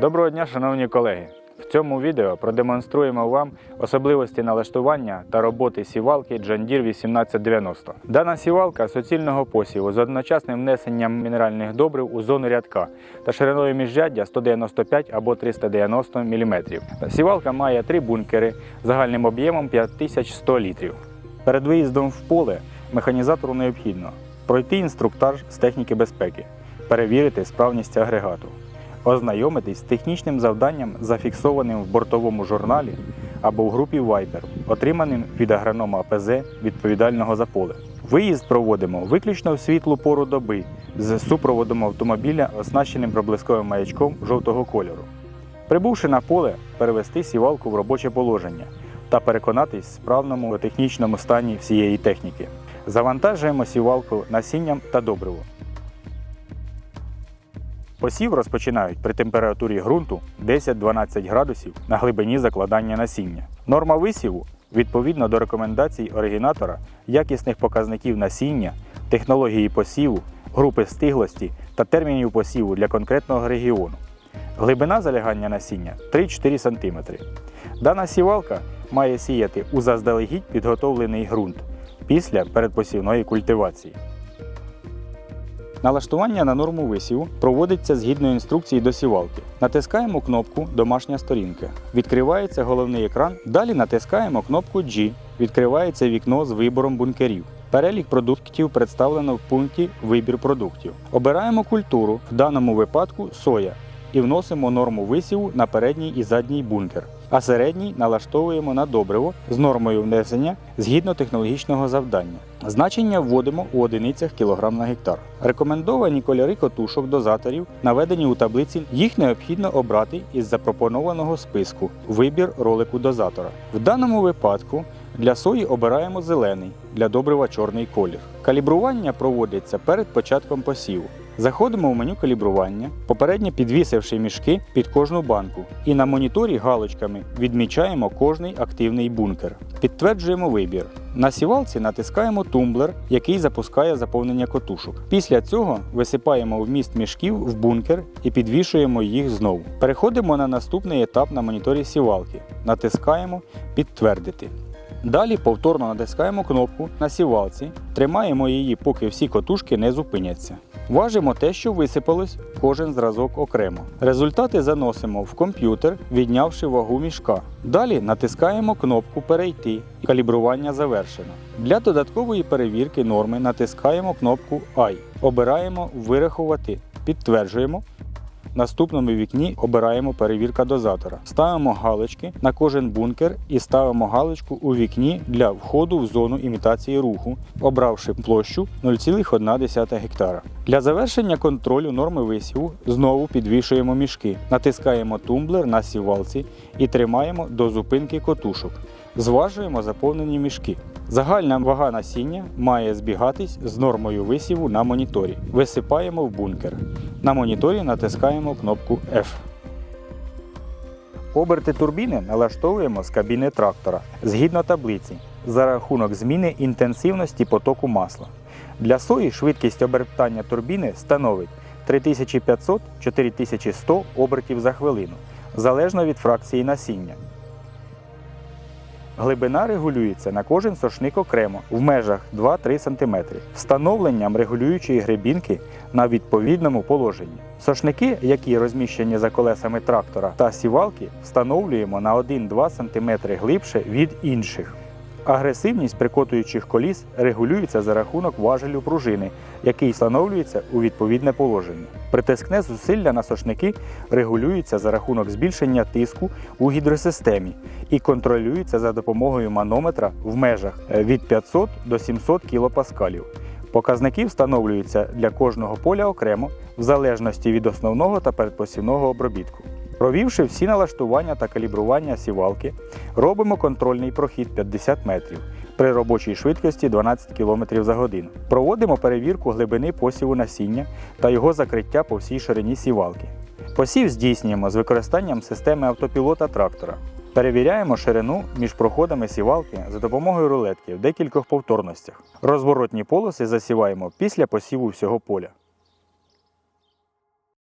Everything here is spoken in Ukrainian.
Доброго дня, шановні колеги! В цьому відео продемонструємо вам особливості налаштування та роботи сівалки John Deere 1890. Дана сівалка суцільного посіву з одночасним внесенням мінеральних добрив у зону рядка та шириною міжряддя 195 або 390 мм. Сівалка має три бункери загальним об'ємом 5100 літрів. Перед виїздом в поле механізатору необхідно пройти інструктаж з техніки безпеки, перевірити справність агрегату, ознайомитись з технічним завданням, зафіксованим в бортовому журналі або в групі Viber, отриманим від агронома АПЗ відповідального за поле. Виїзд проводимо виключно в світлу пору доби з супроводом автомобіля, оснащеним проблисковим маячком жовтого кольору. Прибувши на поле, перевести сівалку в робоче положення та переконатись в справному технічному стані всієї техніки. Завантажуємо сівалку насінням та добриво. Посів розпочинають при температурі ґрунту 10-12 градусів на глибині закладання насіння. Норма висіву відповідно до рекомендацій оригінатора якісних показників насіння, технології посіву, групи стиглості та термінів посіву для конкретного регіону. Глибина залягання насіння 3-4 см. Дана сівалка має сіяти у заздалегідь підготовлений ґрунт після передпосівної культивації. Налаштування на норму висіву проводиться згідно інструкції до сівалки. Натискаємо кнопку Домашня сторінка. Відкривається головний екран. Далі натискаємо кнопку G. Відкривається вікно з вибором бункерів. Перелік продуктів представлено в пункті Вибір продуктів. Обираємо культуру, в даному випадку соя, і вносимо норму висіву на передній і задній бункер, а середній налаштовуємо на добриво з нормою внесення згідно технологічного завдання. Значення вводимо у одиницях кілограм на гектар. Рекомендовані кольори котушок дозаторів наведені у таблиці. Їх необхідно обрати із запропонованого списку вибір ролику дозатора. В даному випадку для сої обираємо зелений, для добрива чорний колір. Калібрування проводиться перед початком посіву. Заходимо в меню калібрування, попередньо підвісивши мішки під кожну банку, і на моніторі галочками відмічаємо кожний активний бункер. Підтверджуємо вибір. На сівалці натискаємо тумблер, який запускає заповнення котушок. Після цього висипаємо вміст мішків в бункер і підвішуємо їх знову. Переходимо на наступний етап на моніторі сівалки. Натискаємо Підтвердити. Далі повторно натискаємо кнопку на сівалці, тримаємо її, поки всі котушки не зупиняться. Важимо те, що висипалось, кожен зразок окремо. Результати заносимо в комп'ютер, віднявши вагу мішка. Далі натискаємо кнопку Перейти. Калібрування завершено. Для додаткової перевірки норми натискаємо кнопку I. Обираємо Вирахувати. Підтверджуємо. В наступному вікні обираємо перевірка дозатора. Ставимо галочки на кожен бункер і ставимо галочку у вікні для входу в зону імітації руху, обравши площу 0,1 гектара. Для завершення контролю норми висіву знову підвішуємо мішки, натискаємо тумблер на сівалці і тримаємо до зупинки котушок. Зважуємо заповнені мішки. Загальна вага насіння має збігатись з нормою висіву на моніторі. Висипаємо в бункер. На моніторі натискаємо кнопку F. Оберти турбіни налаштовуємо з кабіни трактора згідно таблиці за рахунок зміни інтенсивності потоку масла. Для сої швидкість обертання турбіни становить 3500-4100 обертів за хвилину, залежно від фракції насіння. Глибина регулюється на кожен сошник окремо в межах 2-3 см встановленням регулюючої гребінки на відповідному положенні. Сошники, які розміщені за колесами трактора та сівалки, встановлюємо на 1-2 см глибше від інших. Агресивність прикотуючих коліс регулюється за рахунок важелю пружини, який встановлюється у відповідне положення. Притискне зусилля на сошники регулюється за рахунок збільшення тиску у гідросистемі і контролюється за допомогою манометра в межах від 500 до 700 кПа. Показники встановлюються для кожного поля окремо в залежності від основного та передпосівного обробітку. Провівши всі налаштування та калібрування сівалки, робимо контрольний прохід 50 метрів при робочій швидкості 12 км за годину. Проводимо перевірку глибини посіву насіння та його закриття по всій ширині сівалки. Посів здійснюємо з використанням системи автопілота трактора. Перевіряємо ширину між проходами сівалки за допомогою рулетки в декількох повторностях. Розворотні полоси засіваємо після посіву всього поля.